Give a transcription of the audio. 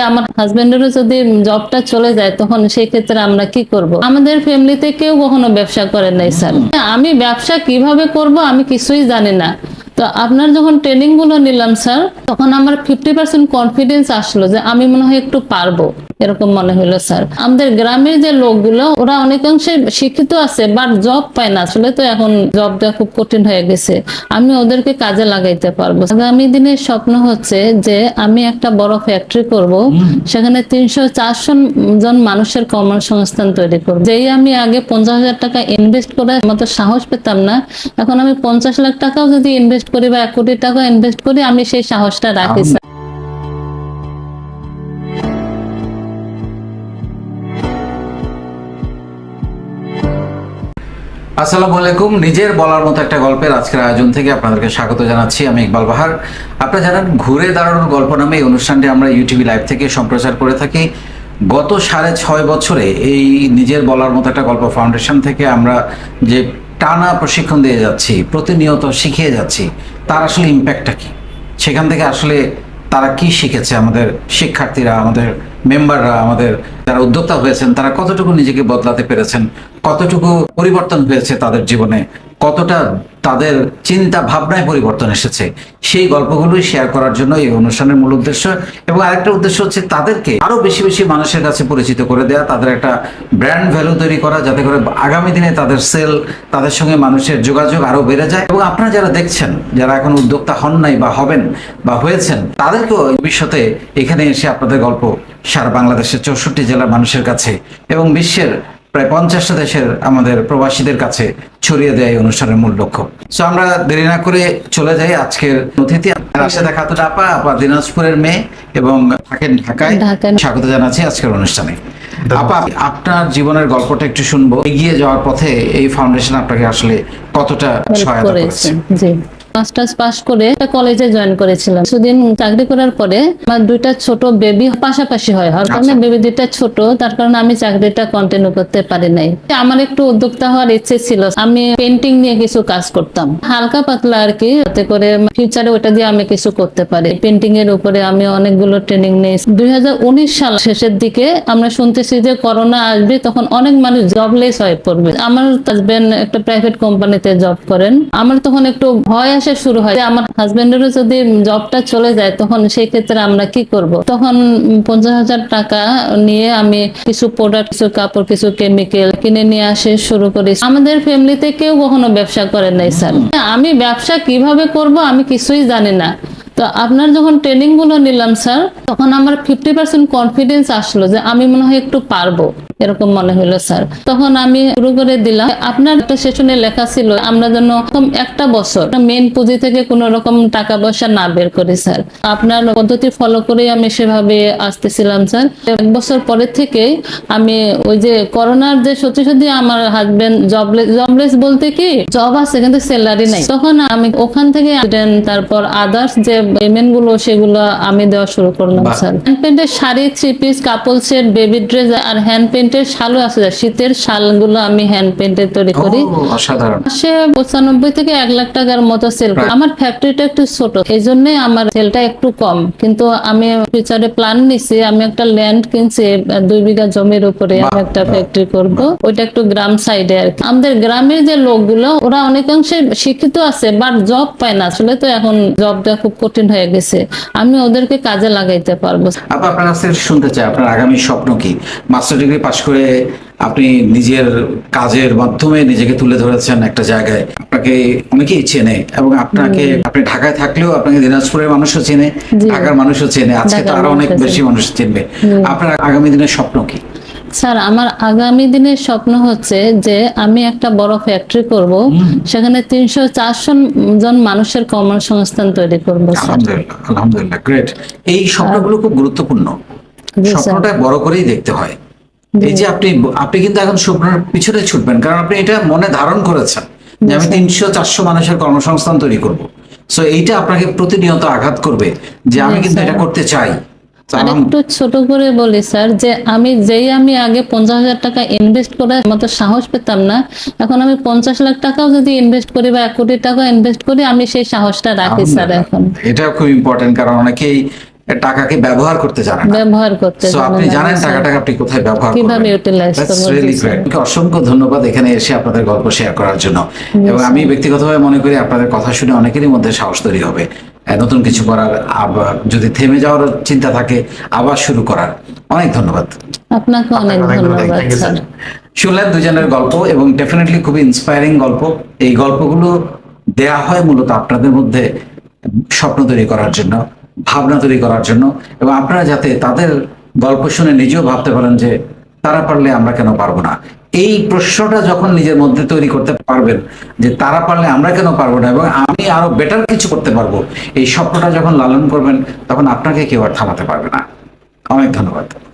আমার হাজবেন্ডেরও যদি জবটা চলে যায়, তখন সেই ক্ষেত্রে আমরা কি করব? আমাদের ফ্যামিলিতে কেউ কখনো ব্যবসা করেন নাই, স্যার। আমি ব্যবসা কীভাবে করব আমি কিছুই জানি না। তো আপনার যখন ট্রেনিংগুলো নিলাম স্যার তখন আমার ফিফটি পার্সেন্ট কনফিডেন্স আসলো যে আমি মনে হয় একটু পারব এরকম মনে হলো স্যার আমাদের গ্রামের যে লোকগুলো ওরা অনেকাংশে শিক্ষিত আছে বাট জব পায় না। আসলে তো এখন জব দেওয়া খুব কঠিন হয়ে গেছে। আমি ওদেরকে কাজে লাগাইতে পারব। আগামী দিনের স্বপ্ন হচ্ছে যে আমি একটা বড় ফ্যাক্টরি করব। সেখানে তিনশো চারশো জন মানুষের কর্মসংস্থান তৈরি করব। যেই আমি আগে পঞ্চাশ হাজার টাকা ইনভেস্ট করার মতো সাহস পেতাম না এখন আমি পঞ্চাশ লাখ টাকাও যদি ইনভেস্ট করি বা এক কোটি টাকা ইনভেস্ট করি আমি সেই সাহসটা রাখি স্যার আসসালামু আলাইকুম। নিজের বলার মতো একটা গল্পের আজকের আয়োজন থেকে আপনাদেরকে স্বাগত জানাচ্ছি আমি ইকবাল বাহার। আপনারা জানেন ঘুরে দাঁড়ানোর গল্প নামে এই অনুষ্ঠানটি আমরা ইউটিউব লাইভ থেকে সম্প্রচার করে থাকি। গত সাড়ে ছয় বছরে এই নিজের বলার মতো একটা গল্প ফাউন্ডেশন থেকে আমরা যে টানা প্রশিক্ষণ দিয়ে যাচ্ছি, প্রতিনিয়ত শিখিয়ে যাচ্ছি। তার আসলে ইম্প্যাক্টটা কি? সেখান থেকে আসলে তারা কি শিখেছে? আমাদের শিক্ষার্থীরা, আমাদের মেম্বাররা আমাদের যারা উদ্যোক্তা হয়েছেন, তারা কতটুকু নিজেকে বদলাতে পেরেছেন? কতটুকু পরিবর্তন হয়েছে তাদের জীবনে? কতটা তাদের চিন্তা ভাবনায় পরিবর্তন এসেছে, সেই গল্পগুলোই শেয়ার করার জন্য এই অনুষ্ঠানের মূল উদ্দেশ্য। এবং আরেকটা উদ্দেশ্য হচ্ছে তাদেরকে আরও বেশি বেশি মানুষের কাছে পরিচিত করে দেওয়া তাদের একটা ব্র্যান্ড ভ্যালু তৈরি করা, যাতে করে আগামী দিনে তাদের সেল তাদের সঙ্গে মানুষের যোগাযোগ আরও বেড়ে যায়। এবং আপনারা যারা দেখছেন, যারা এখন উদ্যোক্তা হন নাই বা হবেন বা হয়েছেন, তাদেরকেও ভবিষ্যতে এখানে এসে আপনাদের গল্প সারা বাংলাদেশের চৌষট্টি জেলার মানুষের কাছে এবং বিশ্বের প্রায় পঞ্চাশটা দেশের আমাদের প্রবাসীদের কাছে ছড়িয়ে দেয় এই অনুষ্ঠানের মূল লক্ষ্য। সো আমরা দেরি না করে চলে যাই আজকের অতিথি। রাশেদা খাতুন আপা আপা দিনাজপুরের মেয়ে এবং থাকেন ঢাকায়। স্বাগত জানাচ্ছি আজকের অনুষ্ঠানে। আপা আপনার জীবনের গল্পটা একটু শুনব। এগিয়ে যাওয়ার পথে এই ফাউন্ডেশন আপনাকে আসলে কতটা সহায়তা করেছে। করেছে? জি। মাস্টার্স পাস করে কলেজে জয়েন করেছিলাম। কিছুদিন চাকরি করার পরে আমার দুইটা ছোট বেবি পাশাপাশি হয়। হওয়ার কারণে আচ্ছা। বেবি দুইটা ছোট তার কারণে আমি চাকরিটা কন্টিনিউ করতে পারি নাই। আমার একটু উদ্যোক্তা হওয়ার ইচ্ছে ছিল। আমি পেন্টিং নিয়ে কিছু কাজ করতাম। হালকা পাতলা আর কি যাতে করে ফিউচারে ওটা দিয়ে আমি কিছু করতে পারি। পেন্টিং এর উপরে আমি অনেকগুলো ট্রেনিং নিয়েছি। দুই সাল শেষের দিকে আমরা শুনতেছি যে করোনা আসবে তখন অনেক মানুষ জবলেস হয়ে পড়বে। আমার হাজবেন্ড একটা প্রাইভেট কোম্পানিতে জব করেন। আমার তখন একটু ভয় আসা শুরু হয়। আমার হাজবেন্ডেরও যদি জবটা চলে যায়, তখন সেই ক্ষেত্রে আমরা কি করব? তখন পঞ্চাশ হাজার টাকা নিয়ে আমি কিছু প্রোডাক্ট কিছু কাপড়, কিছু কেমিক্যাল কিনে নিয়ে আসে শুরু করি। আমাদের ফ্যামিলিতে কেউ কখনো ব্যবসা করেন নাই, স্যার। আমি ব্যবসা কীভাবে করব আমি কিছুই জানি না। তো আপনার যখন ট্রেনিংগুলো নিলাম, স্যার, তখন আমার ফিফটি পার্সেন্ট কনফিডেন্স আসলো যে আমি মনে হয় একটু পারব। এরকম মনে হলো স্যার। তখন আমি শুরু করে দিলাম আপনার একটা সেশনে লেখা ছিল আমরা যেন একটা বছর মেন পুঁজি থেকে কোন রকম টাকা পয়সা না বের করি স্যার। আপনার পদ্ধতি ফলো করে আমি সেভাবে আসতেছিলাম স্যার। এক বছর পরের থেকে আমি ওই যে করোনার যে সত্যি সত্যি আমার হাজবেন্ড জবলেস জবলেস বলতে কি জব আছে কিন্তু স্যালারি নাই। তখন আমি ওখান থেকে তারপর আদার্স যে পেমেন্টগুলো সেগুলো আমি দেওয়া শুরু করলাম sir. Hand পেন্টের sari three piece couple set baby dress আর হ্যান্ড পেন্টের শালও আছে। শীতের শালগুলো আমি হ্যান্ড পেন্টের তৈরি করি। অসাধারণ। মাসে পঁচানব্বই থেকে এক লাখ টাকার মতো সেল আমার ফ্যাক্টরিটা একটু ছোট এই জন্য আমার সেলটা একটু কম। কিন্তু আমি ফিউচারে প্ল্যান নিছি আমি একটা ল্যান্ড কিনছি দুই বিঘা জমির উপরে আমি একটা ফ্যাক্টরি করব। ওইটা একটু গ্রাম সাইডে আর আমাদের গ্রামের যে লোকগুলো ওরা অনেকাংশে শিক্ষিত আছে বাট জব পায় না। আসলে তো এখন জব দেওয়া খুব কঠিন হয়ে গেছে। আমি ওদেরকে কাজে লাগাইতে পারব। আপনার কাছে শুনতে চাই আপনার আগামী স্বপ্ন কি? মাস্টার ডিগ্রি পাশ করে আপনি নিজের কাজের মাধ্যমে নিজেকে তুলে ধরেছেন একটা জায়গায়। আপনাকে অনেকেই চেনে এবং আপনাকে আপনি ঢাকায় থাকলেও আপনাকে দিনাজপুরের মানুষও চেনে ঢাকার মানুষও চেনে। আজকে তো আরও অনেক বেশি মানুষ চিনবে। আপনার আগামী দিনের স্বপ্ন কি? স্যার আমার আগামী দিনের স্বপ্ন হচ্ছে যে আমি একটা বড় ফ্যাক্টরি করব। সেখানে তিনশো চারশো জন মানুষের কর্মসংস্থান তৈরি করব আলহামদুলিল্লাহ আলহামদুলিল্লাহ গ্রেট এই স্বপ্নগুলো খুব গুরুত্বপূর্ণ। স্বপ্নটা বড় করেই দেখতে হয়। এই যে আপনি আপনি কিন্তু এখন স্বপ্নের পিছনে ছুটবেন কারণ আপনি এটা মনে ধারণ করেছেন যে আমি তিনশো চারশো মানুষের কর্মসংস্থান তৈরি করব। সো এইটা আপনাকে প্রতিনিয়ত আঘাত করবে যে আমি কিন্তু এটা করতে চাই। ছোট করে বলি স্যার যে আমি যেই আমি আগে পঞ্চাশ হাজার টাকা ইনভেস্ট করার মতো সাহস পেতাম না এখন আমি পঞ্চাশ লাখ টাকাও যদি ইনভেস্ট করি বা এক কোটি টাকা ইনভেস্ট করি আমি সেই সাহসটা রাখি স্যার এখন। এটা খুব ইম্পর্টেন্ট কারণ অনেকেই টাকাকে ব্যবহার করতে জানে ব্যবহার করতে সো জানে আপনি জানেন স্যার। টাকাটাকে আপনি কোথায় ব্যবহার কীভাবে করবেন? utilize That's করব, really জি, স্যার। great. আপনাকে অসংখ্য ধন্যবাদ এখানে এসে আপনাদের গল্প শেয়ার করার জন্য। এবং আমি ব্যক্তিগতভাবে মনে করি আপনাদের কথা শুনে অনেকেরই মধ্যে সাহস তৈরি হবে। নতুন কিছু করার আবার যদি থেমে যাওয়ার চিন্তা থাকে আবার শুরু করার। অনেক ধন্যবাদ। আপনাকে অনেক ধন্যবাদ। শুনলেন দুজনের গল্প এবং ডেফিনেটলি খুবই ইন্সপায়ারিং গল্প। এই গল্পগুলো দেয়া হয় মূলত আপনাদের মধ্যে স্বপ্ন তৈরি করার জন্য। ভাবনা তৈরি করার জন্য। এবং আপনারা যাতে তাদের গল্প শুনে নিজেও ভাবতে পারেন যে তারা পারলে আমরা কেন পারব না। এই প্রশ্নটা যখন নিজের মধ্যে তৈরি করতে পারবেন যে তারা পারলে আমরা কেন পারব না এবং আমি আরও বেটার কিছু করতে পারব, এই স্বপ্নটা যখন লালন করবেন, তখন আপনাকে কেউ আর থামাতে পারবে না। অনেক ধন্যবাদ।